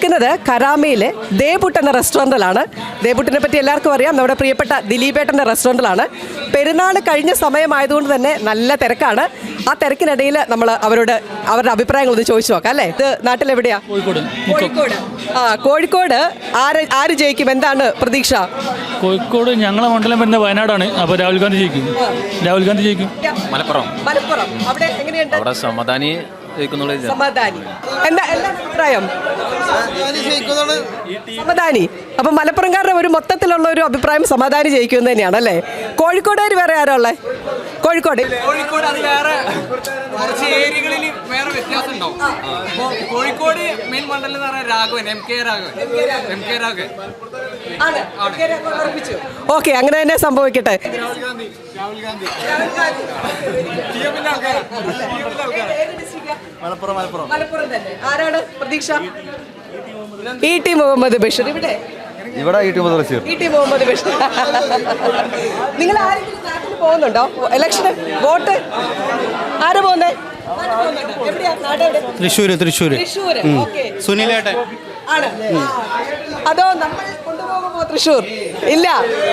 നിൽക്കുന്നത് കരാമയിലെ ദേബുട്ട് എന്ന റെസ്റ്റോറന്റിലാണ് ദേബുട്ടിനെ പറ്റി എല്ലാവർക്കും അറിയാം. നമ്മുടെ പ്രിയപ്പെട്ട ദിലീപേട്ടന്റെ റെസ്റ്റോറന്റിലാണ് പെരുന്നാൾ കഴിഞ്ഞ സമയമായതുകൊണ്ട് തന്നെ നല്ല തിരക്കാണ്. ആ തിരക്കിനിടയിൽ നമ്മൾ അവരോട് അവരുടെ അഭിപ്രായങ്ങൾ ഒന്ന് ചോദിച്ചു നോക്കാം അല്ലേ? ഇത് നാട്ടിലെവിടെയാ? കോഴിക്കോട്. കോഴിക്കോട്. ആ കോഴിക്കോട് ആര് ആര് ജയിക്കും? എന്താണ് പ്രതീക്ഷ? കോഴിക്കോട് ഞങ്ങളെ മണ്ഡലം വരുന്ന വയനാടാണ്. അപ്പോൾ രാഹുൽ ഗാന്ധി ജയിക്കും. രാഹുൽ ഗാന്ധി ജയിക്കും. മലപ്പുറം. മലപ്പുറം. അവിടെ എങ്ങനെയുണ്ട്? അവിടെ സമാധാനി ജയിക്കുന്നുള്ള. എന്താ എല്ലാ അഭിപ്രായം? സമാധാനി അപ്പൊ മലപ്പുറംകാരുടെ ഒരു മൊത്തത്തിലുള്ള ഒരു അഭിപ്രായം സമാധാനി ജയിക്കുമെന്ന് തന്നെയാണ് അല്ലേ? കോഴിക്കോടുകാർ വേറെ ആരാ ഉള്ളേ? കോഴിക്കോട്. കോഴിക്കോട് അത് വേറെ. കുറച്ച് ഏരിയകളിൽ വേറെ വ്യത്യാസം ഉണ്ടാവും കോഴിക്കോട് മെയിൻ മണ്ഡലം എന്ന് പറഞ്ഞാൽ Raghavan M K Raghavan. M K Raghavan. Okay അങ്ങനെ തന്നെ സംഭവിക്കട്ടെ. മലപ്പുറം മലപ്പുറം. മലപ്പുറം തന്നെ. ആരാണ് പ്രതീക്ഷ? E T Muhammad Basheer. ഇവിടെ? ഇവിടെ Muhammad Basheer. E T Muhammad Basheer. നിങ്ങൾ ആരെങ്കിലും നാട്ടിൽ പോകുന്നുണ്ടോ? ഇലക്ഷന് വോട്ട്? ആരാ പോകുന്നേ? എവിടെയാ? നാട് എവിടെ? തൃശ്ശൂര് തൃശ്ശൂര്. സുനിലേട്ടൻ. ആണ്. അതോ നമ്മൾ കൊണ്ടുപോകുമോ തൃശ്ശൂർ? ഇല്ല.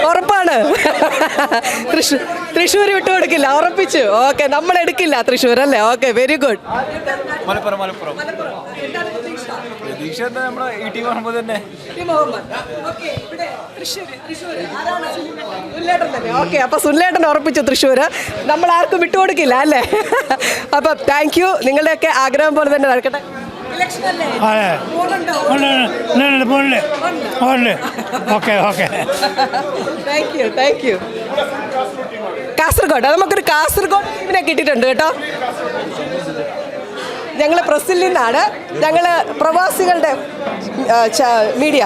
ഉറപ്പാണ്. തൃശ്ശൂർ തൃശ്ശൂർ വിട്ടുകൊടുക്കില്ല ഉറപ്പിച്ചു. ഓക്കെ. നമ്മൾ എടുക്കില്ല തൃശ്ശൂർ അല്ലേ okay. Very good. Malappuram. Malappuram. പ്രതീക്ഷ നമ്മുടെ ഇ ടി പറയുമ്പോൾ തന്നെ. ഓക്കെ അപ്പൊ സുനിലേട്ടൻ ഉറപ്പിച്ചു തൃശ്ശൂർ നമ്മൾ ആർക്കും വിട്ടുകൊടുക്കില്ല അല്ലേ? അപ്പൊ താങ്ക് യു നിങ്ങളുടെയൊക്കെ ആഗ്രഹം പോലെ തന്നെ നടക്കട്ടെ. ഇലക്ഷൻ അല്ലേ? പോകുന്നുണ്ടോ? Okay okay. Thank you thank you Kasaragod. അത് നമുക്കൊരു കാസർഗോഡ് ടീമിനെ കിട്ടിയിട്ടുണ്ട് കേട്ടോ. ഞങ്ങൾ പ്രസിൽ നിന്നാണ്. ഞങ്ങൾ പ്രവാസികളുടെ മീഡിയ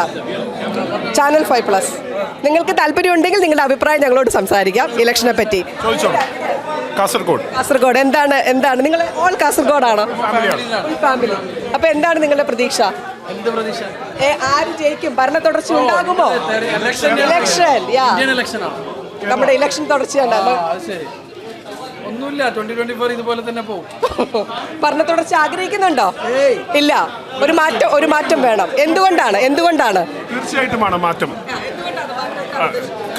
ചാനൽ ഫൈവ് പ്ലസ് നിങ്ങൾക്ക് താല്പര്യമുണ്ടെങ്കിൽ നിങ്ങളുടെ അഭിപ്രായം ഞങ്ങളോട് സംസാരിക്കാം ഇലക്ഷനെ പറ്റി. കാസർഗോഡ്. കാസർഗോഡ്. എന്താണ് എന്താണ്? നിങ്ങൾ ഓൾ കാസർഗോഡാണോ? ഫാമിലി അപ്പൊ എന്താണ് നിങ്ങളുടെ പ്രതീക്ഷ? എന്ത് പ്രതീക്ഷ? ഏ, ആര് ജയിക്കും? ഭരണ തുടർച്ച ഉണ്ടാകുമോ? ഇലക്ഷൻ യാ നമ്മുടെ ഇലക്ഷൻ തുടർച്ചയാണ് ഒന്നുമില്ല ട്വന്റി ട്വന്റി ഫോർ ഇതുപോലെ തന്നെ പോകും ഭരണ തുടർച്ച ആഗ്രഹിക്കുന്നുണ്ടോ ഇല്ല. ഒരു മാറ്റം ഒരു മാറ്റം വേണം. എന്തുകൊണ്ടാണ്? എന്തുകൊണ്ടാണ്? തീർച്ചയായിട്ടും ആണ് മാറ്റം.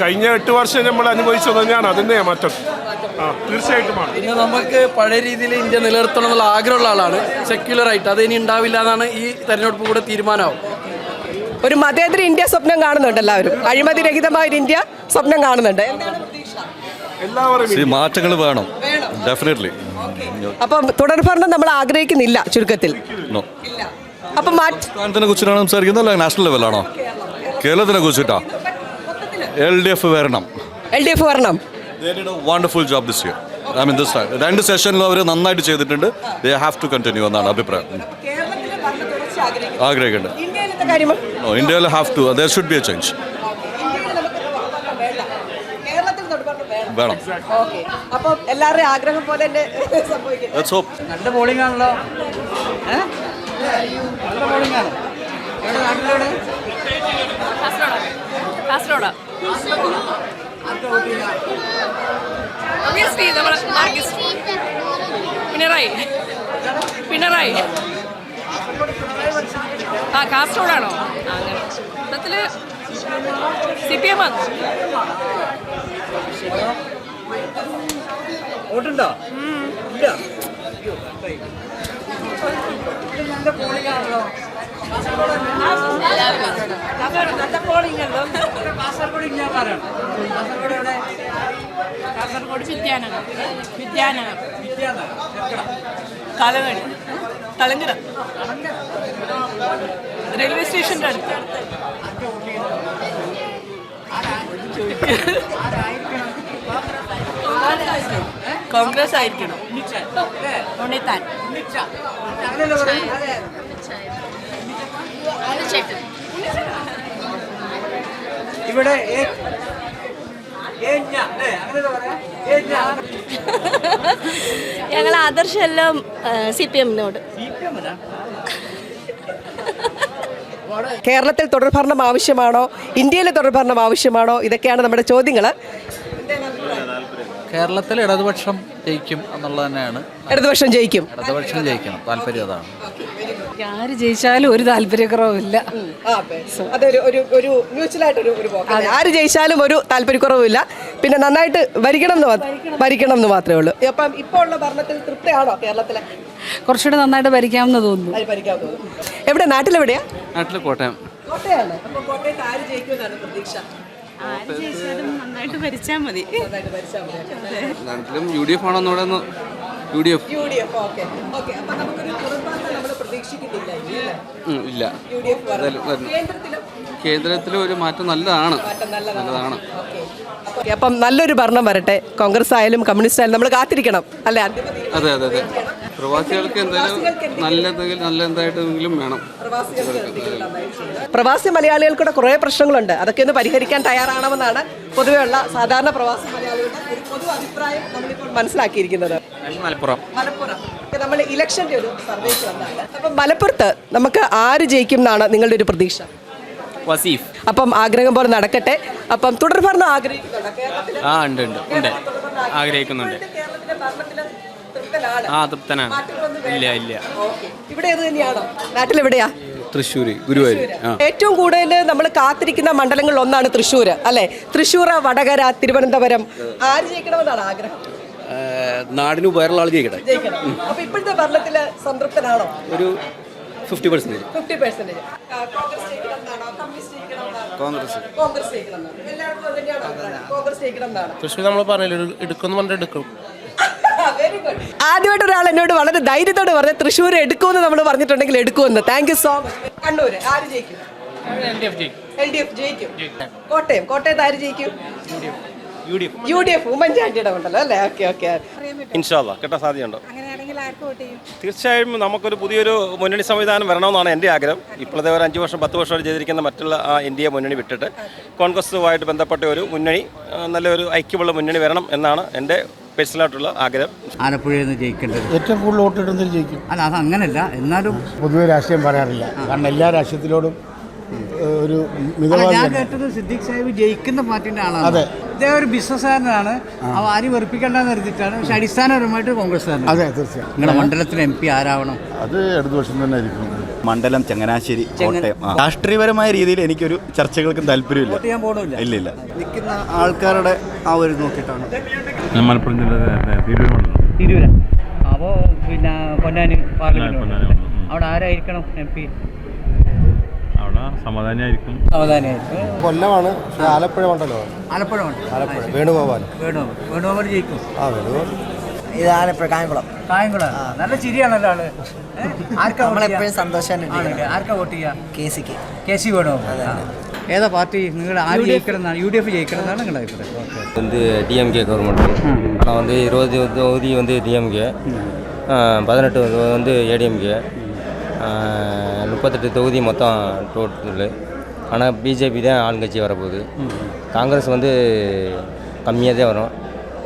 കഴിഞ്ഞ എട്ട് വർഷം നമ്മൾ അനുഭവിച്ചത് തന്നെയാണ്. അതിന്റെ മാറ്റം. തീർച്ചയായിട്ടും തീർച്ചയായിട്ടുമാണ് പിന്നെ നമുക്ക് പഴയ രീതിയിൽ ഇന്ത്യ നിലനിർത്തണം എന്നുള്ള ആഗ്രഹമുള്ള ആളാണ്. സെക്യുലർ ആയിട്ട്. അത് ഇനി ഉണ്ടാവില്ല എന്നാണ് ഈ തെരഞ്ഞെടുപ്പ് കൂടെ തീരുമാനമാവും. ഒരു മതേതര ഇന്ത്യ സ്വപ്നം കാണുന്നുണ്ട് എല്ലാവരും. അഴിമതി രഹിതമായ ഒരു ഇന്ത്യ സ്വപ്നം കാണുന്നുണ്ട്. എന്താണ് പ്രതീക്ഷ? എല്ലാവരും മാറ്റങ്ങൾ വേണം. ഡെഫിനറ്റ്ലി അപ്പം തുടർഭരണം നമ്മൾ ആഗ്രഹിക്കുന്നില്ല ചുരുക്കത്തിൽ. ഇല്ല. അപ്പൊ മാറ്റ സംസ്ഥാനത്തിനെ കുറിച്ചിട്ടാണ് സംസാരിക്കുന്നത് നാഷണൽ ലെവലാണോ? കേരളത്തിനെ കുറിച്ചിട്ടാ? എൽ ഡി എഫ് വരണം. എൽ ഡി എഫ് വരണം. Wonderful job this year I mean this രണ്ട് സെഷനിലും അവർ നന്നായിട്ട് ചെയ്തിട്ടുണ്ട്. ദേ ഹാവ് ടു കണ്ടിന്യൂ എന്നാണ് അഭിപ്രായം. ആഗ്രഹിക്കേണ്ടത് ഇന്ത്യയിൽ have to there should be a change ഇന്ത്യയിൽ നമുക്ക് തുടർഭരണം വേണ്ട കേരളത്തിൽ തുടർഭരണം വേണം. ഓക്കെ അപ്പം എല്ലാവരുടെയും ആഗ്രഹം പോലെ തന്നെ സംഭവിക്കും നല്ല ബോളിംഗ് ആണല്ലോ. നല്ല ബോളിംഗ് ആണ്. എവിടെ? നാട്ടിലെവിടെ? കാസർഗോഡ്. ഒബിയസ്ലി നമ്മൾ പിണറായി. പിണറായി. ആ കാസർഗോഡാണോ? ആ, അങ്ങനെ. മൊത്തത്തിൽ സി പി എം ആണ്? വോട്ടുണ്ടോ ഇല്ല. കാസർഗോഡ് ഇല്ലാതാരാണ് കാസർഗോഡ് എവിടെ? കാസർഗോഡ് വിദ്യാനഗർ. വിദ്യാനഗർ. വിദ്യാനഗർ കാലങ്ങാടി കളങ്ങര റെയിൽവേ സ്റ്റേഷന്റെ അടുത്ത്. കോൺഗ്രസ് ആയിരിക്കണം ഉണ്ണിത്താൻ. ഇവിടെ. ഞങ്ങൾ ആദർശെല്ലാം സി പി എമ്മിനോട്. കേരളത്തിൽ തുടർഭരണം ആവശ്യമാണോ? ഇന്ത്യയിലെ തുടർഭരണം ആവശ്യമാണോ? ഇതൊക്കെയാണ് നമ്മുടെ ചോദ്യങ്ങൾ കേരളത്തിൽ ഇടതുപക്ഷം ജയിക്കും എന്നുള്ളത് തന്നെയാണ്. ഇടതുപക്ഷം ജയിക്കും. ഇടതുപക്ഷം ജയിക്കണം. താല്പര്യം അതാണ്. ആര് ജയിച്ചാലും ഒരു താല്പര്യക്കുറവില്ല. അതൊരു ഒരു ഒരു മ്യൂച്വലായിട്ടൊരു ഒരു പോക്കാണ്. ആര് ജയിച്ചാലും ഒരു താല്പര്യക്കുറവില്ല പിന്നെ നന്നായിട്ട് ഭരിക്കണം എന്ന് ഭരിക്കണം. എന്ന് മാത്രമേ ഉള്ളൂ. അപ്പം ഇപ്പോൾ ഉള്ള ഭരണത്തിൽ തൃപ്തിയാണോ കേരളത്തിലെ? കുറച്ചുകൂടെ നന്നായിട്ട് ഭരിക്കാമെന്ന് തോന്നുന്നു. എവിടെ? നാട്ടിലെവിടെയാ? നാട്ടിൽ കോട്ടയം. കോട്ടയാണ്. കോട്ടയത്ത് ആര് ജയിക്കുമെന്നാണ് പ്രതീക്ഷ? നാട്ടിലും യു ഡി എഫ് ആണോ ഒന്നുകൂടെ ഒന്ന് യു ഡി എഫ് ഇല്ല. കേന്ദ്രത്തിലെ ഒരു മാറ്റം നല്ലതാണ്. മാറ്റം നല്ലതാണ്. അപ്പം നല്ലൊരു ഭരണം വരട്ടെ. കോൺഗ്രസ് ആയാലും കമ്മ്യൂണിസ്റ്റ് ആയാലും നമ്മൾ കാത്തിരിക്കണം അല്ലെ? അതെ അതെ അതെ. പ്രവാസികൾക്ക് എന്തായാലും നല്ലതെങ്കിൽ നല്ല എന്തായിട്ടെങ്കിലും വേണം. എന്തെങ്കിലും പ്രവാസി മലയാളികൾക്കൂടെ കുറേ പ്രശ്നങ്ങൾ പ്രശ്നങ്ങളുണ്ട്. അതൊക്കെ ഒന്ന് പരിഹരിക്കാൻ തയ്യാറാണെന്നാണ് പൊതുവെയുള്ള സാധാരണ പ്രവാസി മലയാളികളുടെ ഒരു പൊതു അഭിപ്രായം നമ്മളിപ്പോൾ മനസ്സിലാക്കിയിരിക്കുന്നത്. മലപ്പുറം. മലപ്പുറം. നമ്മൾ ഇലക്ഷന്റെ ഒരു സർവേക്ക് വന്നതാണ്. അപ്പം മലപ്പുറത്ത് നമുക്ക് ആര് ജയിക്കും എന്നാണ് നിങ്ങളുടെ ഒരു പ്രതീക്ഷ? വസീഫ്. അപ്പം ആഗ്രഹം പോലെ നടക്കട്ടെ. അപ്പം തുടർഭരണം ആഗ്രഹിക്കുന്നുണ്ട്? കേരളത്തിൽ ആ ഉണ്ട് ഉണ്ട് ഉണ്ട്. ആഗ്രഹിക്കുന്നുണ്ട്. കേരളത്തിലെ ഭരണത്തിൽ തൃപ്തനാണ് ആ തൃപ്തനാണ്. ഇല്ല ഇല്ല. ഓക്കേ. ഇവിടെ ഇത് തന്നെയാണോ? നാട്ടിലെവിടെയാ? തൃശ്ശൂർ ഗുരുവായൂർ ഏറ്റവും കൂടുതൽ നമ്മൾ കാത്തിരിക്കുന്ന മണ്ഡലങ്ങളിൽ ഒന്നാണ് തൃശ്ശൂർ അല്ലേ? തൃശ്ശൂർ വടകര തിരുവനന്തപുരം. ആര് ജയിക്കണമെന്നാണ് ആഗ്രഹം? നാടിന് ഉപകാരമുള്ള ആൾ ജയിക്കട്ടെ. അപ്പൊ ഇപ്പോഴത്തെ ഭരണത്തിൽ സംതൃപ്തനാണോ? ഒരു fifty percentage fifty percentage Congress Congress. Congress Thrissur നമ്മൾ പറഞ്ഞില്ല എടുക്കുന്നു പറഞ്ഞിട്ട് എടുക്കും. ആദ്യമായിട്ട് ഒരാൾ എന്നോട് വളരെ ധൈര്യത്തോട് പറഞ്ഞ തൃശ്ശൂർ എടുക്കുമെന്ന് നമ്മൾ പറഞ്ഞിട്ടുണ്ടെങ്കിൽ എടുക്കുമെന്ന്. Thank you so much Kannur ആര് ജയിക്കും? എൽ ഡി എഫ് ജയിക്കും. കോട്ടയം കോട്ടയത്ത് ആര് ജയിക്കും? U D F. ഉമ്മൻചാണ്ടിയുടെ ഉണ്ടല്ലോ അല്ലേ? ഓക്കെ ഓക്കെ ഇൻഷാല്ല കിട്ടാൻ സാധ്യതയുണ്ടോ? തീർച്ചയായും നമുക്കൊരു പുതിയൊരു മുന്നണി സംവിധാനം വരണമെന്നാണ് എന്റെ ആഗ്രഹം. ഇപ്പോഴത്തെ ഒരു അഞ്ച് വർഷം പത്ത് വർഷമായിട്ട് ചെയ്തിരിക്കുന്ന മറ്റുള്ള ആ ഇന്ത്യ മുന്നണി വിട്ടിട്ട് കോൺഗ്രസുമായിട്ട് ബന്ധപ്പെട്ട ഒരു മുന്നണി നല്ലൊരു ഐക്യമുള്ള മുന്നണി വരണം എന്നാണ് എന്റെ പേഴ്സണലായിട്ടുള്ള ആഗ്രഹം. ആലപ്പുഴയിൽ നിന്ന് ജയിക്കേണ്ടത്. ഏറ്റവും കൂടുതൽ വോട്ടിടുന്നതിൽ ജയിക്കും. അല്ല അത് അങ്ങനല്ല എന്നാലും പൊതുവെ രാഷ്ട്രീയം പറയാറില്ല. കാരണം എല്ലാ രാഷ്ട്രീയത്തിലോടും ഒരു ഞാൻ കേട്ടത് സിദ്ദീഖ് സാഹിബ് ജയിക്കുന്ന പാർട്ടിന്റെ ആളാണ്. അതെ. ഇദ്ദേഹം ഒരു ബിസിനസ്സുകാരനാണ്. അവ ആരും വെറുപ്പിക്കേണ്ടെന്ന് കരുതിയിട്ടാണ്. പക്ഷെ അടിസ്ഥാനപരമായിട്ട് കോൺഗ്രസ് അതെ തീർച്ചയായും. നിങ്ങളുടെ മണ്ഡലത്തിൽ എം പി ആരാവണം? അത് അടുത്ത വർഷം തന്നെ ആയിരിക്കും. മണ്ഡലം ചങ്ങനാശ്ശേരി കോട്ടയം. രാഷ്ട്രീയപരമായ രീതിയിൽ എനിക്കൊരു ചർച്ചകൾക്കും താല്പര്യമില്ല. ഇല്ല? ഇല്ല നിൽക്കുന്ന ആൾക്കാരുടെ ആ ഒരു നോക്കിയിട്ടാണ്. ഞാൻ മലപ്പുറം തിരൂര. അപ്പോൾ പിന്നെ പൊന്നാനി പാർലമെന്റ്. അവിടെ ആരായിരിക്കണം എം പി? അവിടെ സമാധാനമായിരിക്കും സാവധാനമായിരിക്കും കൊല്ലമാണ് പക്ഷേ ആലപ്പുഴ മണ്ഡലമാണ് ആലപ്പുഴ മണ്ഡലം ആലപ്പുഴ വേണുഗോപാൽ വേണുഗോപാൽ വേണുഗോപാൽ ജയിക്കും ആ വേണുഗോപാൽ ഇത് ആലപ്പുഴ കായംകുളം കായംകുളം നല്ല ചിരിയാണല്ലോ ആള് ഏ? ആർക്കാ വോട്ട് ചെയ്യാ? നമ്മളെപ്പോഴും സന്തോഷമാണ് ആണല്ലേ? ആർക്കാ വോട്ട് ചെയ്യാ കെ സിക്ക് കെ സി വേണോ ഏതാ പാർട്ടി നിങ്ങൾ ആര് ജയിക്കണം എന്നാണ് യു ഡി എഫ് ജയിക്കണം എന്നാണ് നിങ്ങളുടെ അഭിപ്രായം ഓക്കെ வந்து டிஎம்கே கவர்மெண்ட் ஆனால் வந்து இருபது தொகுதி வந்து டிஎம்கே பதினெட்டு வந்து ஏடிஎம்கே முப்பத்தெட்டு தொகுதி மொத்தம் டோட்டல் ஆனால் பிஜேபி தான் ஆளுங்கட்சி வரப்போகுது. காங்கிரஸ் வந்து கம்மியாக தான் வரும்.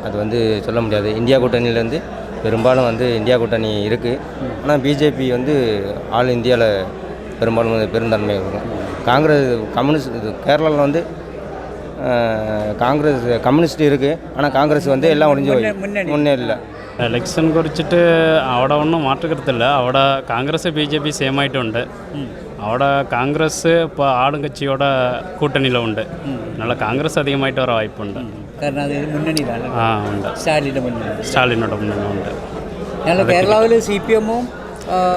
அது வந்து சொல்ல முடியாது. இந்தியா கூட்டணியிலேருந்து பெரும்பாலும் வந்து இந்தியா கூட்டணி இருக்குது ஆனால் பிஜேபி வந்து ஆல் இந்தியாவில் பெரும்பாலும் வந்து பெருந்தன்மை இருக்கும். காங்கிரஸ் கம்யூனிஸ்ட் இது கேரளாவில் வந்து காங்கிரஸ் கம்யூனிஸ்ட் இருக்குது ஆனால் காங்கிரஸ் வந்து எல்லாம் ஒழிஞ்சு. முன்னே இல்லை എലക്ഷൻ കുറിച്ചിട്ട് അവിടെ ഒന്നും മാറ്റം കിട്ടത്തില്ല അവിടെ Congress B J P same ആയിട്ടുണ്ട്. അവിടെ കോൺഗ്രസ് ഇപ്പോൾ ആടും കച്ചിയോടെ കൂട്ടണിയിലുണ്ട്. നല്ല കോൺഗ്രസ് അധികമായിട്ട് ഒരു വായ്പുണ്ട്. ആ ഉണ്ട്. സ്റ്റാലിനോട് മുന്നണിയുണ്ട്. ഞങ്ങൾ സി പി എമ്മും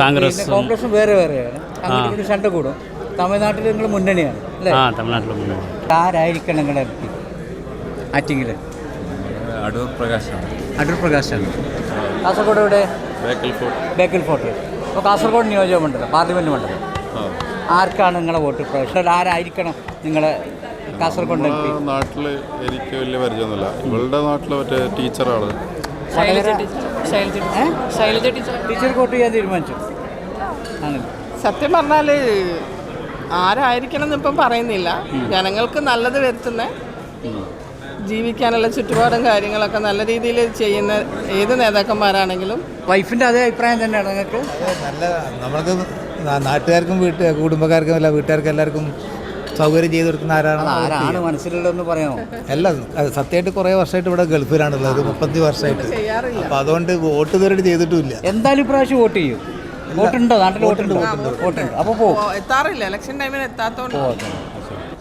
കോൺഗ്രസും. വേറെ വേറെയാണ്. അങ്ങനെ കൂടും. തമിഴ്നാട്ടിൽ നിങ്ങൾ മുന്നണിയാണ് ആ തമിഴ്നാട്ടിൽ മുന്നണി ആരായിരിക്കണം നിങ്ങളുടെ ആറ്റിങ്ങിൽ അടൂർ പ്രകാശാണ്. അടൂർ പ്രകാശാണ് കാസർഗോഡ് എവിടെ ബേക്കൽ ഫോർട്ട് അപ്പോൾ കാസർഗോഡ് നിയോജക മണ്ഡലം. പാർലമെന്റ് മണ്ഡലം ആർക്കാണ് നിങ്ങളെ വോട്ട് പ്രൊഫഷണൽ ആരായിരിക്കണം നിങ്ങളെ കാസർഗോഡ് നാട്ടിൽ എനിക്ക് വലിയ പരിചയമൊന്നുമില്ല. ഇവളുടെ നാട്ടിൽ മറ്റേ ടീച്ചറാണ്. ടീച്ചർ. വോട്ട് ചെയ്യാൻ തീരുമാനിച്ചു. സത്യം പറഞ്ഞാൽ ആരായിരിക്കണം എന്നിപ്പം പറയുന്നില്ല. ജനങ്ങൾക്ക് നല്ലത് വരുത്തുന്ന. ജീവിക്കാനുള്ള ചുറ്റുപാടും കാര്യങ്ങളൊക്കെ നല്ല രീതിയിൽ ചെയ്യുന്ന ഏത് നേതാക്കന്മാരാണെങ്കിലും. വൈഫിന്റെ അതേ അഭിപ്രായം തന്നെയാണ് നിങ്ങൾക്ക്? നല്ല നമ്മൾക്ക് നാട്ടുകാർക്കും വീട്ട് കുടുംബക്കാർക്കും അല്ല വീട്ടുകാർക്കും എല്ലാവർക്കും സൗകര്യം ചെയ്തു കൊടുക്കുന്ന ആരാണ് ആരാണ് മനസ്സിലുള്ളതെന്ന് പറയാമോ? അല്ല സത്യമായിട്ട് കുറേ വർഷമായിട്ട് ഇവിടെ ഗൾഫിലാണുള്ളത് ഒരു മുപ്പത്തി വർഷമായിട്ട്. അപ്പം അപ്പോൾ അതുകൊണ്ട് വോട്ട് ഇതുവരെ ചെയ്തിട്ടുമില്ല. എന്തായാലും ഇപ്രാവശ്യം വോട്ട് ചെയ്യും. വോട്ടുണ്ടോ? നാട്ടിൽ വോട്ടുണ്ട് വോട്ടുണ്ട്. അപ്പോൾ പോകും എത്താറില്ല. ഇലക്ഷൻ ടൈമിൽ എത്താത്തോണ്ട്.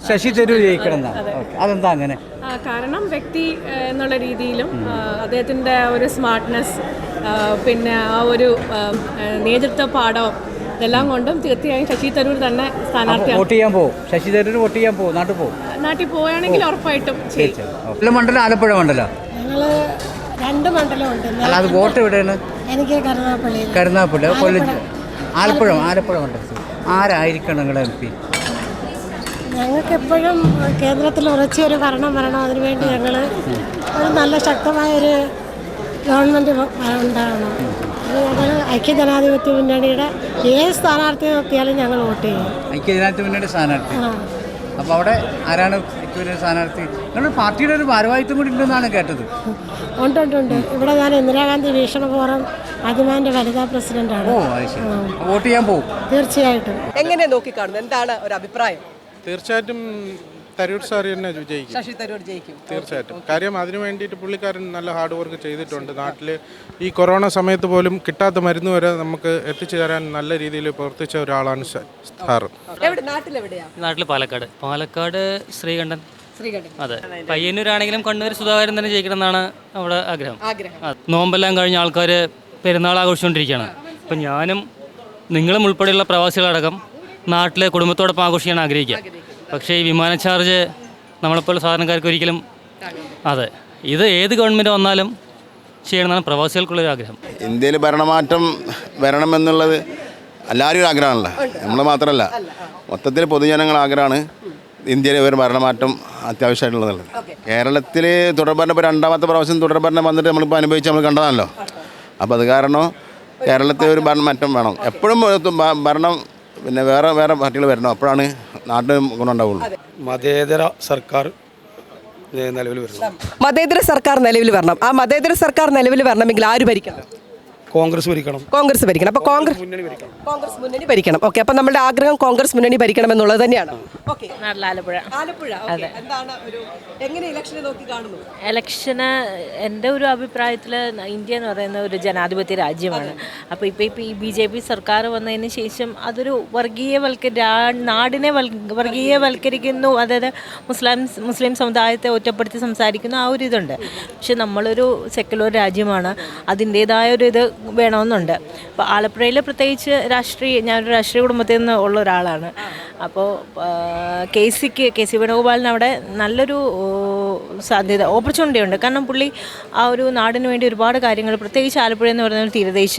ശശി തരൂർ ജയിക്കണം അതെന്താ അങ്ങനെ? ആ, കാരണം വ്യക്തി എന്നുള്ള രീതിയിലും അദ്ദേഹത്തിന്റെ അദ്ദേഹത്തിന്റെ ഒരു സ്മാർട്ട്നെസ് പിന്നെ ആ ഒരു നേതൃത്വ പാഠവും ഇതെല്ലാം കൊണ്ടും തീർച്ചയായും ശശി തരൂർ തന്നെ സ്ഥാനാർത്ഥി വോട്ട് ചെയ്യാൻ പോകും ശശി തരൂർ വോട്ട് ചെയ്യാൻ പോകും നാട്ടിൽ പോകും നാട്ടിൽ പോവുകയാണെങ്കിൽ ഉറപ്പായിട്ടും ചെയ്യും. മണ്ഡലം ആലപ്പുഴ മണ്ഡലം? ഞങ്ങൾ രണ്ട് മണ്ഡലമുണ്ട്. അല്ല അത് വോട്ട് എവിടെയാണ്? എനിക്ക് കരുനാപ്പള്ളി കരുനാപ്പള്ളി കൊല്ലം ആലപ്പുഴ. ആലപ്പുഴ മണ്ഡലം ആരായിരിക്കണം നിങ്ങളുടെ എം പി? ഞങ്ങൾക്ക് എപ്പോഴും കേന്ദ്രത്തിൽ ഉറച്ചൊരു ഭരണം വരണം. അതിനുവേണ്ടി ഞങ്ങൾ ഒരു നല്ല ശക്തമായൊരു ഗവൺമെന്റ് ഉണ്ടാകണം അത് ഞങ്ങൾ ഐക്യജനാധിപത്യ മുന്നണിയുടെ ഏത് സ്ഥാനാർത്ഥി നോക്കിയാലും ഞങ്ങൾ വോട്ട് ചെയ്യും. ഐക്യജനാധിപത്യ മുന്നണി സ്ഥാനാർത്ഥി. അപ്പോൾ അവിടെ ആരാണ് സ്ഥാനാർത്ഥി? നിങ്ങളുടെ പാർട്ടിയുടെ ഒരു ഭാരവാഹിത്വം കൂടി ഉണ്ടെന്നാണ് കേട്ടത്. ഉണ്ട് ഉണ്ട് ഉണ്ട്. ഇവിടെ ഞാൻ ഇന്ദിരാഗാന്ധി വീക്ഷണ ഫോറം അതിമാന്റെ വനിതാ പ്രസിഡന്റാണ്. വോട്ട് ചെയ്യാൻ പോകും തീർച്ചയായിട്ടും. എങ്ങനെ നോക്കിക്കാണുന്നു? എന്താണ് ഒരു അഭിപ്രായം? തീർച്ചയായിട്ടും തരൂർ സാർ തന്നെ വിജയിക്കും. ശശി തരൂർ ജയിക്കും. തീർച്ചയായിട്ടും. കാര്യം അതിനു വേണ്ടിയിട്ട് പുള്ളിക്കാരൻ നല്ല ഹാർഡ് വർക്ക് ചെയ്തിട്ടുണ്ട്. നാട്ടിൽ ഈ കൊറോണ സമയത്ത് പോലും കിട്ടാത്ത മരുന്ന് വരെ നമുക്ക് എത്തിച്ചു തരാൻ നല്ല രീതിയിൽ പ്രവർത്തിച്ച ഒരാളാണ് സാർ നാട്ടിൽ പാലക്കാട്. പാലക്കാട് ശ്രീകണ്ഠൻ. ശ്രീകണ്ഠൻ. അതെ. പയ്യന്നൂരാണെങ്കിലും കണ്ണൂർ സുധാകരൻ തന്നെ ജയിക്കണം എന്നാണ് അവിടെ ആഗ്രഹം. നോമ്പെല്ലാം കഴിഞ്ഞ ആൾക്കാർ പെരുന്നാൾ ആഘോഷിച്ചുകൊണ്ടിരിക്കുകയാണ് അപ്പം ഞാനും നിങ്ങളും ഉൾപ്പെടെയുള്ള പ്രവാസികളടക്കം നാട്ടിലെ കുടുംബത്തോടൊപ്പം ആഘോഷിക്കാൻ ആഗ്രഹിക്കുക. പക്ഷേ ഈ വിമാന ചാർജ് നമ്മളെപ്പോലെ സാധാരണക്കാർക്ക് ഒരിക്കലും അതെ. ഇത് ഏത് ഗവൺമെന്റ് വന്നാലും ചെയ്യണമെന്നാണ് പ്രവാസികൾക്കുള്ളൊരു ആഗ്രഹം. ഇന്ത്യയിൽ ഭരണമാറ്റം വരണമെന്നുള്ളത് എല്ലാവരും ആഗ്രഹമാണല്ലോ. നമ്മൾ മാത്രമല്ല. മൊത്തത്തിൽ പൊതുജനങ്ങൾ ആഗ്രഹമാണ് ഇന്ത്യയിലെ ഒരു ഭരണമാറ്റം അത്യാവശ്യമായിട്ടുള്ളത് കേരളത്തിൽ തുടർഭരണം ഇപ്പോൾ രണ്ടാമത്തെ പ്രാവശ്യം തുടർഭരണം വന്നിട്ട് നമ്മളിപ്പോൾ അനുഭവിച്ച് നമ്മൾ കണ്ടതാണല്ലോ. അപ്പോൾ അത് കാരണം കേരളത്തിൽ ഒരു ഭരണമാറ്റം വേണം. എപ്പോഴും ഭരണം പിന്നെ വേറെ വേറെ പാർട്ടികൾ വരണം? അപ്പോഴാണ് നാട്ടിന് ഗുണമുണ്ടാവുള്ളൂ. മതേതര സർക്കാർ നിലവിൽ വരണം മതേതര സർക്കാർ നിലവിൽ വരണം. ആ മതേതര സർക്കാർ നിലവിൽ വരണമെങ്കിൽ ആര് ഭരിക്കണം? കോൺഗ്രസ് ഭരിക്കണം. കോൺഗ്രസ് ഭരിക്കണം. അപ്പൊ കോൺഗ്രസ് കോൺഗ്രസ് മുന്നണി ഭരിക്കണം. ഓക്കെ അപ്പൊ നമ്മുടെ ആഗ്രഹം കോൺഗ്രസ് മുന്നണി ഭരിക്കണം എന്നുള്ളത് തന്നെയാണ്. ഓക്കെ. ആലപ്പുഴ. ആലപ്പുഴ okay. എന്താണ് ഒരു എങ്ങനെ ഇലക്ഷനെ നോക്കി കാണുന്നു? ഇലക്ഷന് എന്റെ ഒരു അഭിപ്രായത്തിൽ ഇന്ത്യ എന്ന് പറയുന്ന ഒരു ജനാധിപത്യ രാജ്യമാണ്. അപ്പോൾ ഇപ്പോൾ ഇപ്പോൾ ഈ ബി ജെ പി സർക്കാർ വന്നതിന് ശേഷം അതൊരു വർഗീയവൽക്ക രാ- നാടിനെ വൽ വർഗീയവൽക്കരിക്കുന്നു. അതായത് മുസ്ലിം മുസ്ലിം സമുദായത്തെ ഒറ്റപ്പെടുത്തി സംസാരിക്കുന്നു ആ ഒരു ഇതുണ്ട്. പക്ഷെ നമ്മളൊരു സെക്കുലർ രാജ്യമാണ്. അതിന്റേതായ ഒരു ഇത് വേണമെന്നുണ്ട്. അപ്പോൾ ആലപ്പുഴയിൽ പ്രത്യേകിച്ച് രാഷ്ട്രീയ ഞാനൊരു രാഷ്ട്രീയ കുടുംബത്തിൽ നിന്ന് ഉള്ള ഒരാളാണ്. അപ്പോൾ കെ സിക്ക് കെ സി വേണുഗോപാലിന് അവിടെ നല്ലൊരു സാധ്യത ഓപ്പർച്യൂണിറ്റി ഉണ്ട്. കാരണം പുള്ളി ആ ഒരു നാടിന് വേണ്ടി ഒരുപാട് കാര്യങ്ങൾ പ്രത്യേകിച്ച് ആലപ്പുഴ എന്ന് പറയുന്ന ഒരു തീരദേശ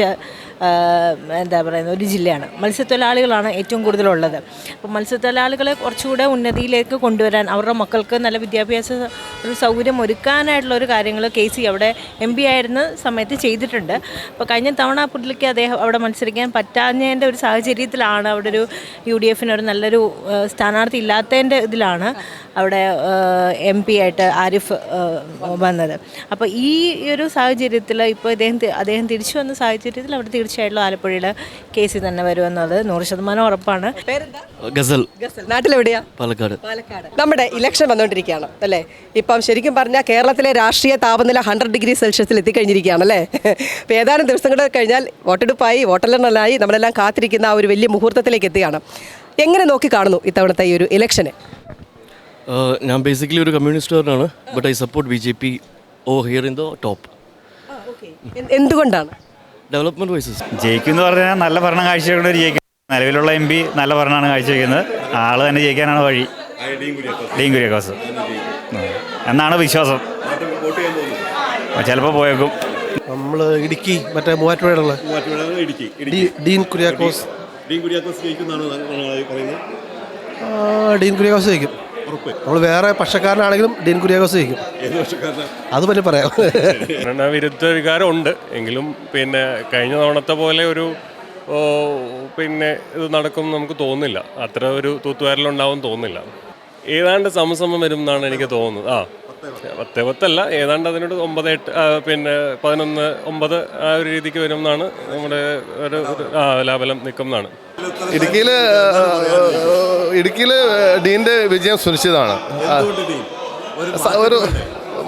എന്താ പറയുന്നത് ഒരു ജില്ലയാണ്. മത്സ്യത്തൊഴിലാളികളാണ് ഏറ്റവും കൂടുതലുള്ളത്. അപ്പോൾ മത്സ്യത്തൊഴിലാളികളെ കുറച്ചുകൂടെ ഉന്നതിയിലേക്ക് കൊണ്ടുവരാൻ അവരുടെ മക്കൾക്ക് നല്ല വിദ്യാഭ്യാസ ഒരു സൗകര്യം ഒരുക്കാനായിട്ടുള്ള ഒരു കാര്യങ്ങൾ കെ സി അവിടെ എം പി ആയിരുന്ന സമയത്ത് ചെയ്തിട്ടുണ്ട്. അപ്പോൾ കഴിഞ്ഞ തവണ പുള്ളിക്ക് അദ്ദേഹം അവിടെ മത്സരിക്കാൻ പറ്റാഞ്ഞതിന്റെ ഒരു സാഹചര്യത്തിലാണ് അവിടെ ഒരു യു ഡി എഫിന് ഒരു നല്ലൊരു സ്ഥാനാർത്ഥി ഇല്ലാത്തതിന്റെ ഇതിലാണ് അവിടെ എം പി ആയിട്ട് ആരിഫ് വന്നത്. അപ്പോൾ ഈ ഒരു സാഹചര്യത്തിൽ ഇപ്പോൾ ഇദ്ദേഹം അദ്ദേഹം തിരിച്ചു വന്ന സാഹചര്യത്തിൽ അവിടെ തീർച്ചയായിട്ടും ആലപ്പുഴയിൽ കേസിൽ തന്നെ വരുമെന്നുള്ളത് നൂറ് ശതമാനം ഉറപ്പാണ്. ഗസൽ. ഗസൽ. നാട്ടിലെവിടെയാ? പാലക്കാട്. പാലക്കാട്. നമ്മുടെ ഇലക്ഷൻ വന്നുകൊണ്ടിരിക്കുകയാണ് അല്ലേ? ഇപ്പം ശരിക്കും പറഞ്ഞാൽ കേരളത്തിലെ രാഷ്ട്രീയ താപനില ഹൺഡ്രഡ് ഡിഗ്രി സെൽഷ്യസിൽ എത്തിക്കഴിഞ്ഞിരിക്കുകയാണ് അല്ലേ? ഇപ്പോൾ ഏതാനും ദിവസങ്ങൾ കഴിഞ്ഞാൽ വോട്ടെടുപ്പായി വോട്ടെണ്ണലായി നമ്മളെല്ലാം കാത്തിരിക്കുന്ന ആ ഒരു വലിയ മുഹൂർത്തത്തിലേക്ക് എത്തുകയാണ്. എങ്ങനെ നോക്കി കാണുന്നു ഇത്തവണത്തെ ഈ ഒരു ഇലക്ഷന്? ഞാൻ ബേസിക്കലി ഒരു കമ്മ്യൂണിസ്റ്റുകാരനാണ് but I support B J P oh here in the top എന്തുകൊണ്ടാണ്? ഡെവലപ്മെന്റ് വൈസസ് ജയിക്കും എന്ന് പറഞ്ഞാൽ നല്ല ഭരണം ഒരു ജയിക്കും. നിലവിലുള്ള എം പി നല്ല ഭരണമാണ് കാഴ്ചവെക്കുന്നത്. ആൾ തന്നെ ജയിക്കാനാണ് വഴി. ഡീൻ കുര്യാക്കോസ്. എന്നാണ് വിശ്വാസം. ചിലപ്പോൾ പോയേക്കും. നമ്മൾ ഇടുക്കി മറ്റേ മൂവാറ്റുപുഴയുള്ള ഡീൻ കുര്യാക്കോസ്. ആ, ഡീൻ കുര്യാക്കോസ് ജയിക്കും. നമ്മൾ വേറെ പക്ഷക്കാരനാണെങ്കിലും ഡീൻ കുര്യാക്കോസ് ജയിക്കും. അത് പറ്റി പറയാം. ഭരണവിരുദ്ധ വികാരം ഉണ്ട്. എങ്കിലും പിന്നെ കഴിഞ്ഞ തവണത്തെ പോലെ ഒരു പിന്നെ ഇത് നടക്കും നമുക്ക് തോന്നുന്നില്ല. അത്ര ഒരു തൂത്തുവാരലുണ്ടാവും തോന്നുന്നില്ല. ഏതാണ്ട് സമസമം വരും എന്നാണ് എനിക്ക് തോന്നുന്നത്. ആ. പത്ത് പത്തല്ല ഏതാണ്ട് അതിനോട് ഒമ്പത് എട്ട് പിന്നെ പതിനൊന്ന് ഒമ്പത് ആ ഒരു രീതിക്ക് വരും എന്നാണ് നമ്മുടെ ഒരു ലാബലം ആ ലാഭലം നിൽക്കും എന്നാണ്. ഇടുക്കിയിൽ ഇടുക്കിയിൽ ഡീന്റെ വിജയം സുനിശ്ചിതമാണ്. ഒരു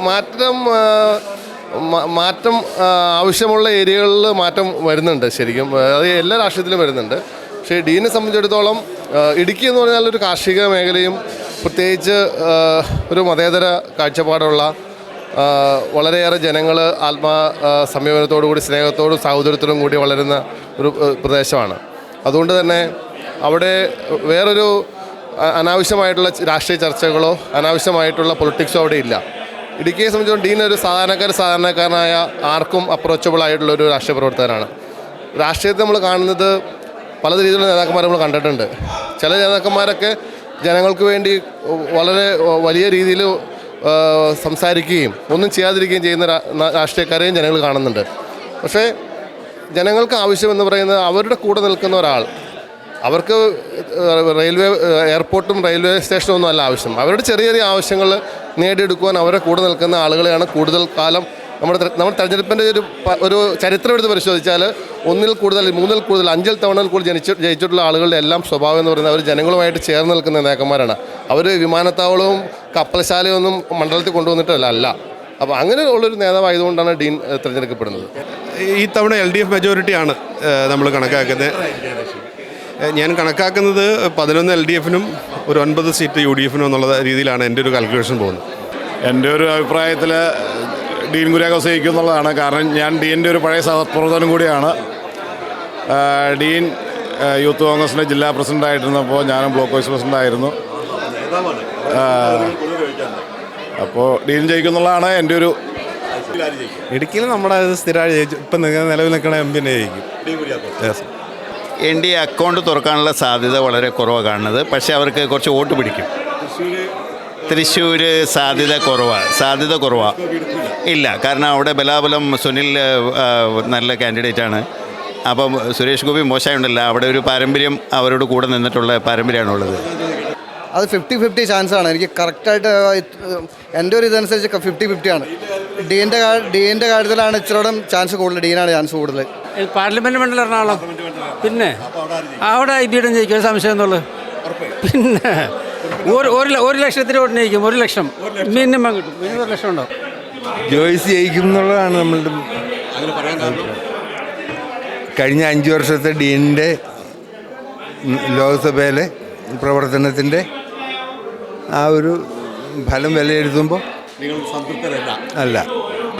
മാറ്റം മാറ്റം ആവശ്യമുള്ള ഏരിയകളിൽ മാറ്റം വരുന്നുണ്ട് ശരിക്കും. അത് എല്ലാ രാഷ്ട്രീയത്തിലും വരുന്നുണ്ട്. പക്ഷേ ഡീനെ സംബന്ധിച്ചിടത്തോളം ഇടുക്കി എന്ന് പറഞ്ഞാൽ ഒരു കാർഷിക മേഖലയും പ്രത്യേകിച്ച് ഒരു മതേതര കാഴ്ചപ്പാടുള്ള വളരെയേറെ ജനങ്ങൾ ആത്മാ സംയമനത്തോടു കൂടി സ്നേഹത്തോടും സാഹോദര്യത്തോടും കൂടി വളരുന്ന ഒരു പ്രദേശമാണ്. അതുകൊണ്ട് തന്നെ അവിടെ വേറൊരു അനാവശ്യമായിട്ടുള്ള രാഷ്ട്രീയ ചർച്ചകളോ അനാവശ്യമായിട്ടുള്ള പൊളിറ്റിക്സോ അവിടെ ഇല്ല. ഇടുക്കിയെ സംബന്ധിച്ചോളം ഡീൻ ഒരു സാധാരണക്കാർ സാധാരണക്കാരനായ ആർക്കും അപ്രോച്ചബിൾ ആയിട്ടുള്ള ഒരു രാഷ്ട്രീയ പ്രവർത്തകനാണ്. രാഷ്ട്രീയത്തെ നമ്മൾ കാണുന്നത് പല രീതിയിലുള്ള നേതാക്കന്മാരെ നമ്മൾ കണ്ടിട്ടുണ്ട്. ചില നേതാക്കന്മാരൊക്കെ ജനങ്ങൾക്ക് വേണ്ടി വളരെ വലിയ രീതിയിൽ സംസാരിക്കുകയും ഒന്നും ചെയ്യാതിരിക്കുകയും ചെയ്യുന്ന രാഷ്ട്രീയക്കാരെയും ജനങ്ങൾ കാണുന്നുണ്ട്. പക്ഷേ ജനങ്ങൾക്ക് ആവശ്യമെന്ന് പറയുന്നത് അവരുടെ കൂടെ നിൽക്കുന്ന ഒരാൾ. അവർക്ക് റെയിൽവേ എയർപോർട്ടും റെയിൽവേ സ്റ്റേഷനും ഒന്നും അല്ല ആവശ്യം. അവരുടെ ചെറിയ ചെറിയ ആവശ്യങ്ങൾ നേടിയെടുക്കുവാൻ അവരുടെ കൂടെ നിൽക്കുന്ന ആളുകളെയാണ് കൂടുതൽ കാലം നമ്മുടെ നമ്മൾ നമ്മുടെ തെരഞ്ഞെടുപ്പിന്റെ ഒരു ഒരു ചരിത്രം എടുത്ത് പരിശോധിച്ചാൽ ഒന്നിൽ കൂടുതൽ മൂന്നിൽ കൂടുതൽ അഞ്ചിൽ തവണയിൽ കൂടുതൽ ജനിച്ച് ജയിച്ചിട്ടുള്ള ആളുകളുടെ എല്ലാം സ്വഭാവം എന്ന് പറയുന്നത് അവർ ജനങ്ങളുമായിട്ട് ചേർന്ന് നിൽക്കുന്ന നേതാക്കന്മാരാണ്. അവർ വിമാനത്താവളവും കപ്പൽശാലയും ഒന്നും മണ്ഡലത്തിൽ കൊണ്ടുവന്നിട്ടല്ല അല്ല. അപ്പോൾ അങ്ങനെ ഉള്ളൊരു നേതാവായതുകൊണ്ടാണ് ഡീൻ തിരഞ്ഞെടുക്കപ്പെടുന്നത്. ഈ തവണ എൽ ഡി എഫ് മെജോറിറ്റിയാണ് നമ്മൾ കണക്കാക്കുന്നത്. ഞാൻ കണക്കാക്കുന്നത് പതിനൊന്ന് എൽ ഡി എഫിനും ഒരു ഒൻപത് സീറ്റ് യു ഡി എഫിനും എന്നുള്ള രീതിയിലാണ് എന്റെ ഒരു കാൽക്കുലേഷൻ പോകുന്നത്. എന്റെ ഒരു അഭിപ്രായത്തിൽ ഡീൻ കുര്യാക്കോസ് ജയിക്കും എന്നുള്ളതാണ് കാരണം ഞാൻ ഡീന്റെ ഒരു പഴയ സഹപ്രവർത്തനം കൂടിയാണ്. ഡീൻ യൂത്ത് കോൺഗ്രസിന്റെ ജില്ലാ പ്രസിഡന്റായിട്ടിരുന്നപ്പോൾ ഞാനും ബ്ലോക്ക് വൈസ് പ്രസിഡന്റായിരുന്നു അപ്പോൾ ഡീൻ ജയിക്കും എന്നുള്ളതാണ് എന്റെ ഒരു ഇടുക്കിയിൽ നമ്മുടെ സ്ഥിരമായി ജയിച്ചു. ഇപ്പം നിലവിൽ നിൽക്കുന്ന എം പിന്നെ ജയിക്കും. എൻ ഡി അക്കൗണ്ട് തുറക്കാനുള്ള സാധ്യത വളരെ കുറവാണ് കാണുന്നത്. പക്ഷേ അവർക്ക് കുറച്ച് വോട്ട് പിടിക്കും. തൃശ്ശൂർ സാധ്യത കുറവാണ് സാധ്യത കുറവാണ് ഇല്ല കാരണം അവിടെ ബലാബലം സുനിൽ നല്ല കാൻഡിഡേറ്റ് ആണ്. അപ്പം സുരേഷ് ഗോപി മോശമായുണ്ടല്ല അവിടെ ഒരു പാരമ്പര്യം അവരോട് കൂടെ നിന്നിട്ടുള്ള പാരമ്പര്യമാണുള്ളത്. അത് ഫിഫ്റ്റി ഫിഫ്റ്റി ചാൻസ് ആണ്. എനിക്ക് കറക്റ്റായിട്ട് എന്റെ ഒരു ഇതനുസരിച്ച് ഫിഫ്റ്റി ഫിഫ്റ്റി ആണ്. ഡീന്റെ ഡീന്റെ കാര്യത്തിലാണ് ഇച്ചിരോടും ചാൻസ് കൂടുതൽ ഡീനാണ് ചാൻസ് കൂടുതൽ. പാർലമെന്റ് മണ്ഡലം എറണാകുളം. പിന്നെ അവിടെ ഐ ബിയുടെ ജയിക്കും ഒരു സംശയം എന്നുള്ളത് പിന്നെ ഒരു ഒരു ഒരു ലക്ഷത്തിന് ഉടനെയിരിക്കും ഒരു ലക്ഷം. മിനിമം കിട്ടും. മിനിമം ഒരു ലക്ഷം ഉണ്ടാവും. ജോയിസ് ജയിക്കും എന്നുള്ളതാണ് നമ്മളുടെ കഴിഞ്ഞ അഞ്ച് വർഷത്തെ ഡീനിന്റെ ലോക്സഭയിലെ പ്രവർത്തനത്തിന്റെ ആ ഒരു ഫലം വിലയിരുത്തുമ്പോൾ അല്ല.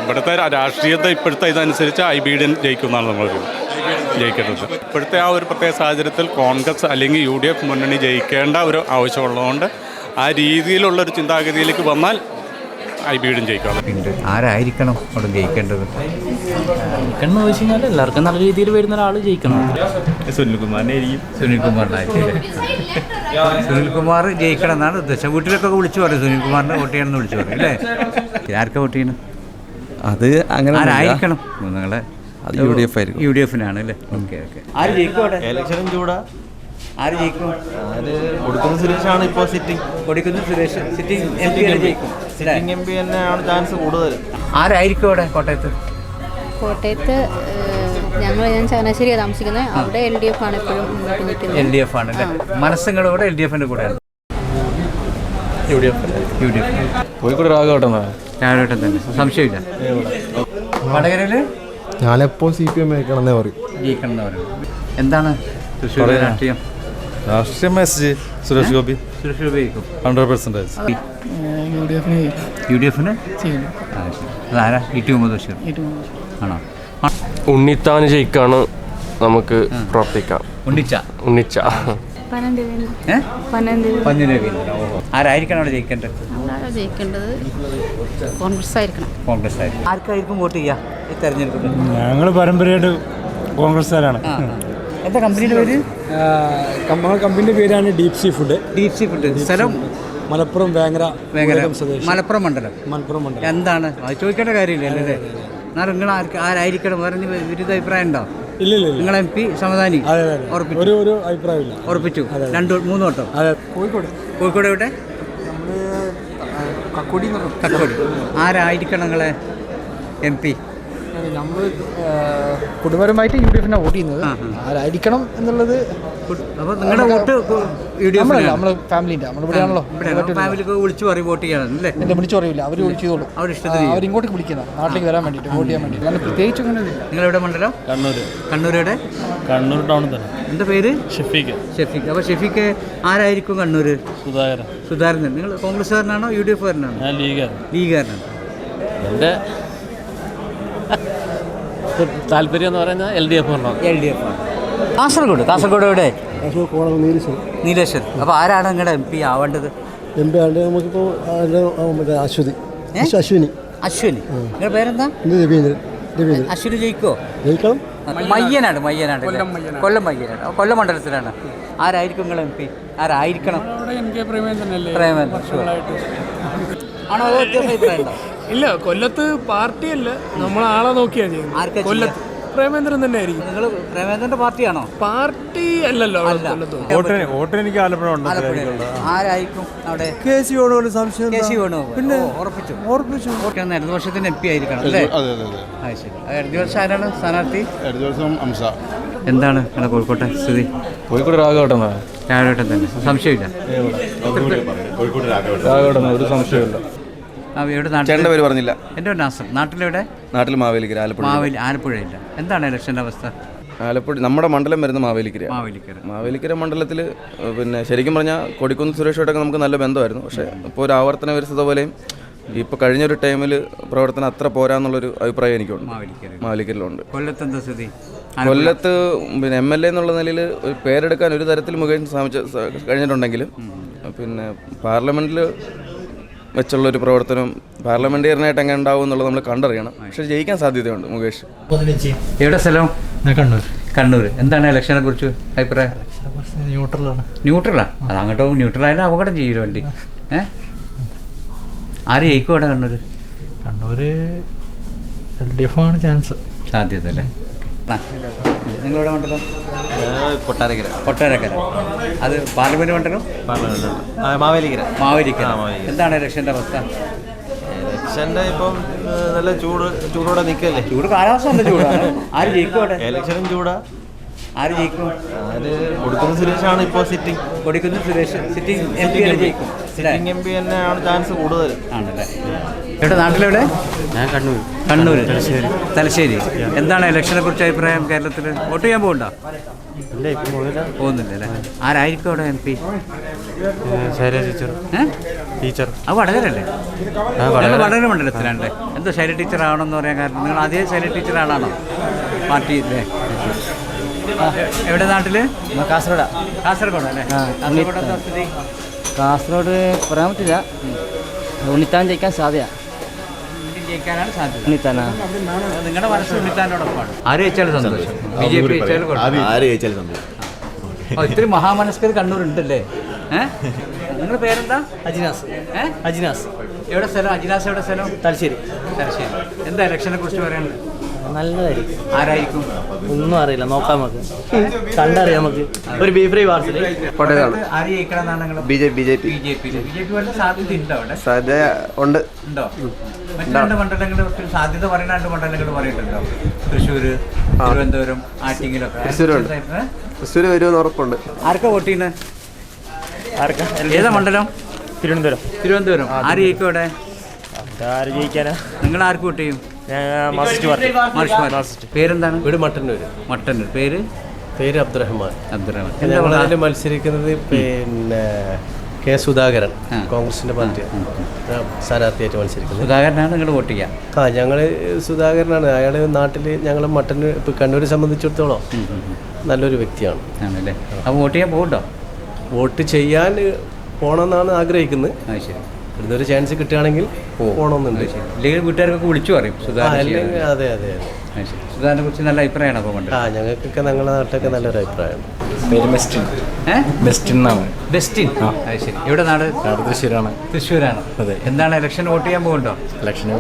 ഇവിടുത്തെ രാഷ്ട്രീയത്തെ ഇപ്പോഴത്തെ ഇതനുസരിച്ച് ഐ ബി ഡി ജയിക്കുന്നതാണ് നമ്മൾ ജയിക്കുന്നത് ഇപ്പോഴത്തെ ആ ഒരു പ്രത്യേക സാഹചര്യത്തിൽ കോൺഗ്രസ് അല്ലെങ്കിൽ യു ഡി എഫ് മുന്നണി ജയിക്കേണ്ട ഒരു ആവശ്യമുള്ളതുകൊണ്ട് ആ രീതിയിലുള്ള ഒരു ചിന്താഗതിയിലേക്ക് വന്നാൽ ഐ ബി ഡിയും ജയിക്കാം. ആരായിരിക്കണം അവിടെ ജയിക്കേണ്ടത്? എന്ന് വെച്ച് കഴിഞ്ഞാൽ എല്ലാവർക്കും നല്ല രീതിയിൽ വരുന്ന ഒരാൾ ജയിക്കണം. സുനിൽകുമാറിനെ സുനിൽകുമാറിനായിരിക്കും സുനിൽകുമാർ ജയിക്കണം എന്നാണ് ഉദ്ദേശം. വീട്ടിലൊക്കെ വിളിച്ചു പറയും. സുനിൽകുമാറിനെ വോട്ട് ചെയ്യണമെന്ന് വിളിച്ചു പറയും അല്ലേ? ആർക്കാ വോട്ട് ചെയ്യണം? അത് അങ്ങനെ ആരായിരിക്കണം നിങ്ങളെ? അത് യു ഡി എഫ് ആയിരിക്കും. യു ഡി എഫിനാണ് അല്ലേ? Okay okay. ആര് ജയിക്കും അവിടെ? ഇലക്ഷനും ചൂടാ. ആര് ജയിക്കും? ആര് കൊടുക്കുന്ന സുരേഷാണ് ഇപ്പോൾ സിറ്റിംഗ് കൊടുക്കുന്ന സുരേഷ്. സിറ്റിംഗ് എം പി ജയിക്കും. സിറ്റിംഗ് എം പി തന്നെയാണ് ചാൻസ് കൂടുതൽ ആരായിരിക്കും അവിടെ കോട്ടയത്ത്? കോട്ടയത്ത് ഞങ്ങൾ ഞാൻ ചങ്ങനാശ്ശേരിയാണ് താമസിക്കുന്നത്. അവിടെ എൽ ഡി എഫ് ആണ് എപ്പോഴും മുന്നോട്ട് നിൽക്കുന്നത്. എൽ ഡി എഫ് ആണ് അല്ലേ? മനസ്സങ്ങളോടെ എൽ ഡി എഫിന്റെ കൂടെയാണ്. U D F U D F Kozhikode രാഘവട്ടെന്നാ രാവിലെ തന്നെ. സംശയമില്ല. വടകരയിൽ ഞാനെപ്പോൾ സി പി എം ജയിക്കണമെന്നേ പറയും. പറയുന്നത് എന്താണ് തൃശ്ശൂർ രാഷ്ട്രീയം? രാഷ്ട്രീയ message Suresh Gopi. Suresh Gopi hundred percentage U D എഫിന് അതാരാ ഇ ടി മുഹമ്മദ് ബഷീർ ആണോ? ഉണ്ണിത്താന് ജയിക്കാണ് നമുക്ക് പ്രവർത്തിക്കാം ഉണ്ണിച്ച. ഉണ്ണിച്ച. ഏ? പന്നി രവീന്ദ്രൻ ഓഹോ ആരായിരിക്കണം അവിടെ ജയിക്കേണ്ടത്? ജയിക്കേണ്ടത്? കോൺഗ്രസ് ആയിരിക്കണം കോൺഗ്രസ് ആയിരിക്കും ആർക്കായിരിക്കും വോട്ട് ചെയ്യാ ഈ തെരഞ്ഞെടുപ്പിൽ? ഞങ്ങൾ പരമ്പരയായിട്ട് കോൺഗ്രസ്സുകാരാണ്. എന്താ കമ്പനിയുടെ പേര്? കമ്പനിയുടെ പേരാണ് deep sea food. Deep sea food. സ്ഥലം? മലപ്പുറം വേങ്ങര വേങ്ങര. മലപ്പുറം മണ്ഡലം. മലപ്പുറം മണ്ഡലം. എന്താണ്? ചോദിക്കേണ്ട കാര്യമില്ല അല്ലേ? എന്നാൽ നിങ്ങൾ ആർക്ക് ആരായിരിക്കണം? വേറെ വിരുദ്ധ അഭിപ്രായം ഉണ്ടോ? ഇല്ല ഇല്ല നിങ്ങൾ എം പി സമദാനി? ഉറപ്പിച്ചു. ഒരു ഒരു അഭിപ്രായമില്ല. ഉറപ്പിച്ചു. രണ്ട് മൂന്ന് വട്ടം. അതെ. കോഴിക്കോട്. കോഴിക്കോട് എവിടെ? കക്കോടി കക്കോടി ആരായിരിക്കണം എം പി? നമ്മൾ കുടുംബപരമായിട്ട് യു ഡി എഫിനാണ് വോട്ട് ചെയ്യുന്നത്. ആരായിരിക്കണം എന്നുള്ളത് അപ്പോൾ നിങ്ങളുടെ വോട്ട് യു ഡി എഫ് നമ്മൾ ഫാമിലിന്റെ നമ്മളിവിടെയാണല്ലോ ഫാമിലിക്ക് വിളിച്ചു പറയും വോട്ട് വിളിച്ചു പറയില്ല അവർ വിളിച്ചു ചെയ്തോളൂ. അവർ ഇങ്ങോട്ട് വിളിക്കുന്ന നാട്ടിലേക്ക് വരാൻ വേണ്ടിയിട്ട് വോട്ട് ചെയ്യാൻ വേണ്ടി പ്രത്യേകിച്ച് അങ്ങനെ ഇല്ല. നിങ്ങളെവിടെ മണ്ഡലം? കണ്ണൂർ കണ്ണൂരുടെ കണ്ണൂർ ടൗണിൽ തന്നെ. എന്താ പേര്? ഷഫീഖ്. ഷെഫീഖ്. അപ്പോൾ ഷെഫീഖ് ആരായിരിക്കും കണ്ണൂർ സുധാകരൻ. സുധാകരൻ. നിങ്ങൾ കോൺഗ്രസ്സുകാരനാണോ യു ഡി എഫുകാരനാണോ ഞാൻ ലീഗാണ് ലീഗുകാരനാണ്. എന്റെ താല്പര്യം എന്ന് പറയുന്നത് L D F L D F Kasaragod Kasaragod എവിടെ നീലേശ്വർ അപ്പോൾ ആരാണ് നിങ്ങളുടെ എം പി ആവേണ്ടത്? എം പി ആണ്ട് നമുക്കിപ്പോൾ മറ്റേ അശ്വതി? അശ്വിനി. അശ്വിനി. നിങ്ങളുടെ പേരെന്താ? രവീന്ദ്രൻ. രവീന്ദ്രൻ. അശ്വിനി ജയിക്കോ ജയിക്കണം. മയ്യനാട് മയ്യനാട് ഇല്ലേ? കൊല്ലം മയ്യനാട്. അപ്പോൾ കൊല്ലം മണ്ഡലത്തിലാണ്. ആരായിരിക്കും നിങ്ങൾ എം പി? ആരായിരിക്കണം? പ്രേമേന്ദ്രൻ ആണോ അതോ വ്യത്യാസം അഭിപ്രായം ഉണ്ടോ? ഇല്ല കൊല്ലത്ത് പാർട്ടിയല്ല. നമ്മൾ ആളെ നോക്കിയാ ചെയ്യുന്നത്. കൊല്ലത്ത്. പ്രേമേന്ദ്രൻ തന്നെ ആയിരിക്കും. നിങ്ങൾ പ്രേമേന്ദ്രന്റെ പാർട്ടിയാണോ? പാർട്ടി അല്ലല്ലോ? വോട്ടിന് എനിക്ക് ആലപ്പുഴ. ആരായിരിക്കും അവിടെ? കെ സി വേണോ സംശയം കെ സി വേണു പിന്നെ ഉറപ്പിച്ചു. ഉറപ്പിച്ചു. വോട്ട് ഇടത് വർഷത്തിന് എം പി ആയിരിക്കണം അല്ലേ? ഇടത് വർഷം ആരാണ്? സ്ഥാനാർത്ഥി? അടുത്ത വർഷം അംസ. എന്താണ് നിങ്ങളുടെ കോഴിക്കോട്ടെ സ്ഥിതി? കോഴിക്കോട് രാഘവട്ടം രാഘവട്ടം തന്നെ. സംശയമില്ല. കോഴിക്കോട് രാഘവട്ടം. ഒരു സംശയമില്ല എവിടെ ചേട്ടന്റെ പേര് പറഞ്ഞില്ല. എന്റെ നാസർ. നാട്ടിലെവിടെ? നാട്ടിൽ മാവേലിക്കര ആലപ്പുഴ. മാവേലി ആലപ്പുഴയില്ല എന്താണ് ഇലക്ഷന്റെ അവസ്ഥ? ആലപ്പുഴ നമ്മുടെ മണ്ഡലം വരുന്ന മാവേലിക്കര. മാവേലിക്കര മാവേലിക്കര മണ്ഡലത്തിൽ പിന്നെ ശരിക്കും പറഞ്ഞാൽ കൊടിക്കുന്ന് സുരേഷുമായിട്ടൊക്കെ നമുക്ക് നല്ല ബന്ധമായിരുന്നു. പക്ഷേ ഇപ്പോൾ ഒരു ആവർത്തന വിരസത പോലെയും ഇപ്പോൾ കഴിഞ്ഞൊരു ടൈമിൽ പ്രവർത്തനം അത്ര പോരാന്നുള്ളൊരു അഭിപ്രായം എനിക്കുണ്ട്. മാവേലിക്കര മാവേലിക്കരയിലുണ്ട്. കൊല്ലത്ത് എന്താ സ്ഥിതി? കൊല്ലത്ത് പിന്നെ എം എൽ എ എന്നുള്ള നിലയിൽ പേരെടുക്കാൻ ഒരു തരത്തിൽ മുഖേന ശ്രമിച്ച കഴിഞ്ഞിട്ടുണ്ടെങ്കിലും പിന്നെ പാർലമെന്റിൽ വെച്ചുള്ള ഒരു പ്രവർത്തനം പാർലമെന്റേറിയനായിട്ട് എങ്ങനെ ഉണ്ടാവും എന്നുള്ളത് നമ്മൾ കണ്ടറിയണം. പക്ഷെ ജയിക്കാൻ സാധ്യതയുണ്ട് മുകേഷ്. എവിടെ സ്ഥലം? കണ്ണൂർ. കണ്ണൂർ എന്താണ് ഇലക്ഷനെ കുറിച്ച് അഭിപ്രായം? ന്യൂട്രലാണ്. ന്യൂട്രലാ? അത് ന്യൂട്രൽ ന്യൂട്രലായാലും അപകടം ചെയ്യില്ല വണ്ടി? ഏഹ് ആര് ജയിക്കും അവിടെ Kannur Kannur L D F ആണ് ചാൻസ്. സാധ്യത അല്ലേ? ആ. നിങ്ങളുടെ മണ്ഡലം? കൊട്ടാരക്കര. കൊട്ടാരക്കര. അത് പാർലമെന്റ് മണ്ഡലം? മാവേലിക്കര. മാവേലിക്കര. എന്താണ് ഇലക്ഷന്റെ അവസ്ഥ? ഇലക്ഷന്റെ ഇപ്പം നല്ല ചൂട് ചൂടോടെ നിൽക്കല്ലേ? ചൂട് കാലാവസ്ഥ നല്ല ചൂടാണ് ആര് ജയിക്കും അവിടെ? ഇലക്ഷനും ചൂടാ. ആര് ജയിക്കും? ആര് കൊടുക്കുന്ന സുരേഷാണ് ഇപ്പോൾ സിറ്റിംഗ് കൊടുക്കുന്ന സുരേഷ്. സിറ്റിംഗ് എം പി ജയിക്കും? സിറ്റിംഗ് എം പി തന്നെയാണ് ചാൻസ് കൂടുതൽ. ആണല്ലേ. എവിടെ നാട്ടിലെവിടെ? ഞാൻ കണ്ണൂർ. കണ്ണൂർ തലശ്ശേരി. തലശ്ശേരി. എന്താണ് ഇലക്ഷനെ കുറിച്ച് അഭിപ്രായം കേരളത്തിൽ വോട്ട് ചെയ്യാൻ പോകണ്ടോ ഇല്ല ഇപ്പം പോകുന്നില്ല അല്ലേ? ആരായിരിക്കും അവിടെ M P? Shailaja teacher. Teacher. അത് വടകരല്ലേ? ആ, വടകര. മണ്ഡലത്തിലാണല്ലേ. എന്തോ ശൈല ടീച്ചർ ആവണമെന്ന് പറയാൻ കാരണം. നിങ്ങൾ അതേ ശൈല ടീച്ചർ ആളാണോ പാർട്ടി ഇല്ലേ എവിടെ നാട്ടിൽ? കാസർഗോഡ്. കാസർഗോഡ് അല്ലേ? കാസർഗോഡ് കാസർഗോഡ് പറയാൻ പറ്റില്ല. ഉണ്ണിത്താൻ ജയിക്കാൻ സാധ്യത. ജയിക്കാനാണ് സാധ്യത. ഉണ്ണിത്താനാ? നിങ്ങളുടെ മനസ്സ് ഉണ്ണിത്താനോടൊപ്പമാണ് ആര് ജയിച്ചാലും സന്തോഷം. ബി ജെ പി ജയിച്ചാലും കുഴപ്പമില്ല. ആര് ജയിച്ചാലും സന്തോഷം. ഓ, ഇത്രയും മഹാമനസ്കർ കണ്ണൂർ ഉണ്ടല്ലേ ഏഹ് നിങ്ങളുടെ പേരെന്താ? അജിനാസ്. ഏഹ് അജിനാസ്. എവിടെ സ്ഥലം? അജിനാസ് എവിടെ സ്ഥലം? തലശ്ശേരി. തലശ്ശേരി. എന്താ ഇലക്ഷനെ കുറിച്ച് പറയാനുള്ളത്? നല്ലതായിരിക്കും. ആരായിരിക്കും? ഒന്നും അറിയില്ല നോക്കാം നമുക്ക്. കണ്ടറിയാം നമുക്ക്. ഒരു ബീഫ് ഫ്രൈ പാർസൽ. നിങ്ങളുടെ B J B J P. സാധ്യത ഉണ്ടോ അവിടെ? സാധ്യത ഉണ്ട്. ഉണ്ടോ? മറ്റു രണ്ട് മണ്ഡലങ്ങൾ സാധ്യത പറയുന്ന രണ്ട് മണ്ഡലങ്ങൾ പറയുന്നുണ്ടോ? തൃശ്ശൂർ തിരുവനന്തപുരം ആറ്റിങ്ങിലൊക്കെ. തൃശ്ശൂരുണ്ട്. തൃശ്ശൂർ വരുമെന്ന് ഉറപ്പുണ്ട്. ആർക്കാ വോട്ട് ചെയ്യുന്നത് ആർക്കാ? ഏതാ മണ്ഡലം? തിരുവനന്തപുരം. തിരുവനന്തപുരം. ആര് ജയിക്കും അവിടെ? ആര് ജയിക്കാനാ? നിങ്ങൾ ആർക്ക് വോട്ട് ചെയ്യും? പേരെന്താണ്? വീട് മട്ടന്നൂർ മട്ടന്നൂർ പേര്? പേര് അബ്ദുറഹ്മാൻ. അബ്ദുറഹ്മാൻ. ഞങ്ങളതിൽ? മത്സരിക്കുന്നത് പിന്നെ കെ സുധാകരൻ കോൺഗ്രസിന്റെ പാർട്ടി സ്ഥാനാർത്ഥിയായിട്ട് മത്സരിക്കുന്നത്. സുധാകരനാണ് നിങ്ങൾ വോട്ട് ചെയ്യുക ആ ഞങ്ങൾ സുധാകരനാണ്. അയാൾ നാട്ടിൽ ഞങ്ങൾ മട്ടന്നൂർ ഇപ്പൊ കണ്ണൂരെ സംബന്ധിച്ചിടത്തോളം നല്ലൊരു വ്യക്തിയാണ്. ആണല്ലേ? അപ്പോൾ വോട്ട് ചെയ്യാൻ പോകട്ടോ വോട്ട് ചെയ്യാൻ പോകണമെന്നാണ് ആഗ്രഹിക്കുന്നത്. ശരി. ഇവിടുന്ന് ഒരു ചാൻസ് കിട്ടുകയാണെങ്കിൽ പോകണമെന്നുണ്ട് ഇല്ലെങ്കിൽ വീട്ടുകാർക്കൊക്കെ വിളിച്ചു പറയും. സുധാകരൻ അതെ അതെ സുധാകരനെ കുറിച്ച് നല്ല അഭിപ്രായമാണ് അപ്പോൾ ആ ഞങ്ങൾക്കൊക്കെ ഞങ്ങളുടെ നാട്ടിലൊക്കെ നല്ലൊരു അഭിപ്രായമാണ് എന്നാണ്. ബെസ്റ്റിൻ അത് ശരി. എവിടെ നാട്? തൃശ്ശൂരാണ്. തൃശ്ശൂരാണ്. അതെ. എന്താണ് ഇലക്ഷൻ വോട്ട് ചെയ്യാൻ പോകുന്നുണ്ടോ ഇലക്ഷന്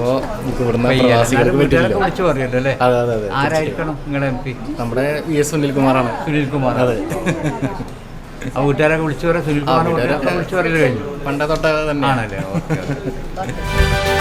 വിളിച്ചു പറയുമല്ലോ അല്ലേ? അതെ അതെ അതെ. ആരായിരിക്കണം നിങ്ങളുടെ എം പി? നമ്മുടെ വി എസ് സുനിൽകുമാറാണ്. സുനിൽ കുമാർ അതെ. ആ വീട്ടുകാരൊക്കെ വിളിച്ചു പറയാം. സുനിൽ കുമാറിനെ വിളിച്ചു പറയൽ കഴിഞ്ഞു. പണ്ടേ തൊട്ടേ തന്നെ ആണല്ലേ ഓക്കെ.